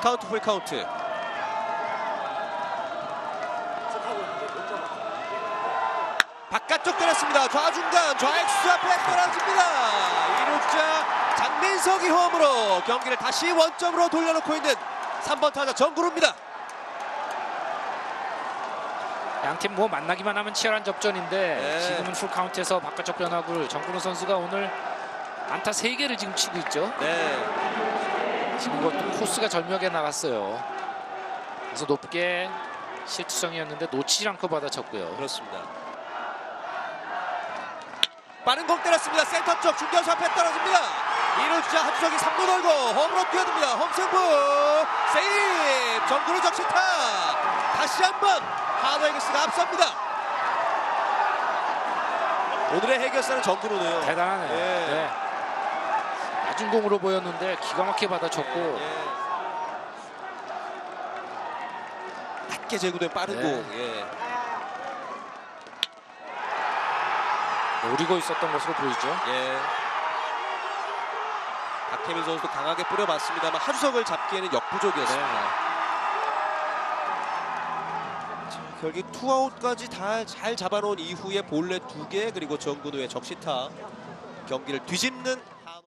카운트 풀 카운트. 바깥쪽 때렸습니다. 좌중간 좌익수 앞에 떨어집니다. 이륙자 장민석이 홈으로 경기를 다시 원점으로 돌려놓고 있는 3번 타자 정구루입니다. 양팀 뭐 만나기만 하면 치열한 접전인데 네. 지금은 풀 카운트에서 바깥쪽 변화구를 정근우 선수가 오늘 안타 3개를 지금 치고 있죠. 네, 지금 그것도 코스가 절묘하게 나갔어요. 그래서 높게 실투성이었는데 놓치지 않고 받아쳤고요. 그렇습니다. 빠른 공 때렸습니다. 센터 쪽 중견수 앞에 떨어집니다. 이루자 하주석이 3루 돌고 홈으로 뛰어듭니다. 홈승부 세이브 정구루 적시타 다시 한번 하드에기스가 앞섭니다. 오늘의 해결사는 정구루네요. 대단하네요. 예. 네. 낮은 공으로 보였는데 기가 막히게 받아쳤고 예. 낮게 제구된 빠른 네. 공. 예. 노리고 있었던 것으로 보이죠. 예. 박혜민 선수도 강하게 뿌려봤습니다만 하주석을 잡기에는 역부족이었습니다. 자, 결국 투아웃까지 다 잘 잡아놓은 이후에 볼넷 두개 그리고 정근우의 적시타 경기를 뒤집는